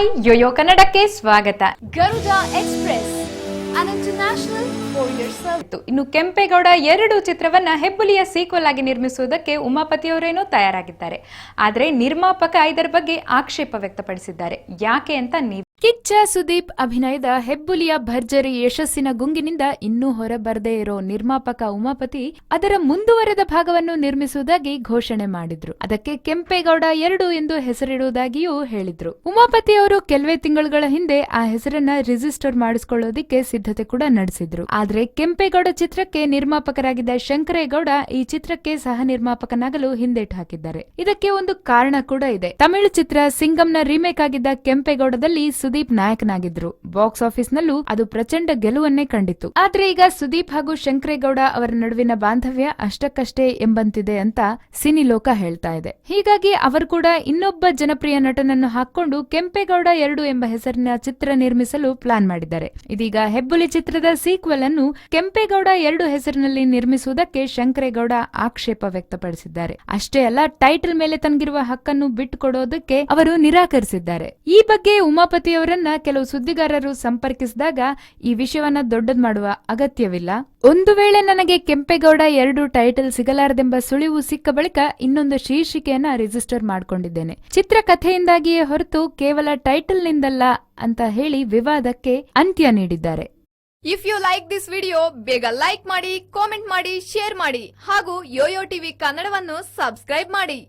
Hi Yoyo ಕನ್ನಡಕ್ಕೆ ಸ್ವಾಗತ Garuda express. ಇನ್ನು ಕೆಂಪೇಗೌಡ ಎರಡು ಚಿತ್ರವನ್ನ ಹೆಬ್ಬುಲಿಯ ಸೀಕ್ವಲ್ ಆಗಿ ನಿರ್ಮಿಸುವುದಕ್ಕೆ ಉಮಾಪತಿಯವರೇನೋ ತಯಾರಾಗಿದ್ದಾರೆ. ಆದರೆ ನಿರ್ಮಾಪಕ ಇದರ ಬಗ್ಗೆ ಆಕ್ಷೇಪ ವ್ಯಕ್ತಪಡಿಸಿದ್ದಾರೆ. ಯಾಕೆ ಅಂತ ನೀವು ಕಿಚ್ಚ ಸುದೀಪ್ ಅಭಿನಯದ ಹೆಬ್ಬುಲಿಯ ಭರ್ಜರಿ ಯಶಸ್ಸಿನ ಗುಂಗಿನಿಂದ ಇನ್ನೂ ಹೊರಬರದೇ ಇರೋ ನಿರ್ಮಾಪಕ ಉಮಾಪತಿ ಅದರ ಮುಂದುವರೆದ ಭಾಗವನ್ನು ನಿರ್ಮಿಸುವುದಾಗಿ ಘೋಷಣೆ ಮಾಡಿದ್ರು. ಅದಕ್ಕೆ ಕೆಂಪೇಗೌಡ ಎರಡು ಎಂದು ಹೆಸರಿಡುವುದಾಗಿಯೂ ಹೇಳಿದ್ರು. ಉಮಾಪತಿ ಅವರು ಕೆಲವೇ ತಿಂಗಳುಗಳ ಹಿಂದೆ ಆ ಹೆಸರನ್ನ ರಿಜಿಸ್ಟರ್ ಮಾಡಿಸಿಕೊಳ್ಳೋದಿಕ್ಕೆ ಸಿದ್ಧತೆ ಕೂಡ ನಡೆಸಿದ್ರು. ಆದ್ರೆ ಕೆಂಪೇಗೌಡ ಚಿತ್ರಕ್ಕೆ ನಿರ್ಮಾಪಕರಾಗಿದ್ದ ಶಂಕರೇಗೌಡ ಈ ಚಿತ್ರಕ್ಕೆ ಸಹ ನಿರ್ಮಾಪಕನಾಗಲು ಹಿಂದೇಟು ಹಾಕಿದ್ದಾರೆ. ಇದಕ್ಕೆ ಒಂದು ಕಾರಣ ಕೂಡ ಇದೆ. ತಮಿಳು ಚಿತ್ರ ಸಿಂಗಂನ ರೀಮೇಕ್ ಆಗಿದ್ದ ಕೆಂಪೇಗೌಡದಲ್ಲಿ ಸುದೀಪ್ ನಾಯಕನಾಗಿದ್ರು. ಬಾಕ್ಸ್ ಆಫೀಸ್ ನಲ್ಲೂ ಅದು ಪ್ರಚಂಡ ಗೆಲುವನ್ನೇ ಕಂಡಿತು ಆದ್ರೆ ಈಗ ಸುದೀಪ್ ಹಾಗೂ ಶಂಕರೇಗೌಡ ಅವರ ನಡುವಿನ ಬಾಂಧವ್ಯ ಅಷ್ಟಕ್ಕಷ್ಟೇ ಎಂಬಂತಿದೆ ಅಂತ ಸಿನಿ ಲೋಕ ಹೇಳ್ತಾ ಇದೆ. ಹೀಗಾಗಿ ಅವರು ಕೂಡ ಇನ್ನೊಬ್ಬ ಜನಪ್ರಿಯ ನಟನನ್ನು ಹಾಕೊಂಡು ಕೆಂಪೇಗೌಡ ಎರಡು ಎಂಬ ಹೆಸರಿನ ಚಿತ್ರ ನಿರ್ಮಿಸಲು ಪ್ಲಾನ್ ಮಾಡಿದ್ದಾರೆ. ಇದೀಗ ಹೆಬ್ಬುಲಿ ಚಿತ್ರದ ಸೀಕ್ವೆಲ್ ಅನ್ನು ಕೆಂಪೇಗೌಡ ಎರಡು ಹೆಸರಿನಲ್ಲಿ ನಿರ್ಮಿಸುವುದಕ್ಕೆ ಶಂಕರೇಗೌಡ ಆಕ್ಷೇಪ ವ್ಯಕ್ತಪಡಿಸಿದ್ದಾರೆ. ಅಷ್ಟೇ ಅಲ್ಲ, ಟೈಟಲ್ ಮೇಲೆ ತನಗಿರುವ ಹಕ್ಕನ್ನು ಬಿಟ್ಟುಕೊಡೋದಕ್ಕೆ ಅವರು ನಿರಾಕರಿಸಿದ್ದಾರೆ. ಈ ಬಗ್ಗೆ ಉಮಾಪತಿಯವರನ್ನ ಕೆಲವು ಸುದ್ದಿಗಾರರು ಸಂಪರ್ಕಿಸಿದಾಗ ಈ ವಿಷಯವನ್ನ ದೊಡ್ಡದ್ ಮಾಡುವ ಅಗತ್ಯವಿಲ್ಲ. ಒಂದು ವೇಳೆ ನನಗೆ ಕೆಂಪೇಗೌಡ ಎರಡು ಟೈಟಲ್ ಸಿಗಲಾರದೆಂಬ ಸುಳಿವು ಸಿಕ್ಕ ಬಳಿಕ ಇನ್ನೊಂದು ಶೀರ್ಷಿಕೆಯನ್ನ ರಿಜಿಸ್ಟರ್ ಮಾಡಿಕೊಂಡಿದ್ದೇನೆ. ಚಿತ್ರಕಥೆಯಿಂದಾಗಿಯೇ ಹೊರತು ಕೇವಲ ಟೈಟಲ್ ನಿಂದಲ್ಲ ಅಂತ ಹೇಳಿ ವಿವಾದಕ್ಕೆ ಅಂತ್ಯ ನೀಡಿದ್ದಾರೆ. If you like this video ಬೇಗ ಲೈಕ್ ಮಾಡಿ ಕಾಮೆಂಟ್ ಮಾಡಿ ಶೇರ್ ಮಾಡಿ ಹಾಗೂ ಯೋಯೋ ಟಿವಿ ಕನ್ನಡವನ್ನು ಸಬ್ಸ್ಕ್ರೈಬ್ ಮಾಡಿ.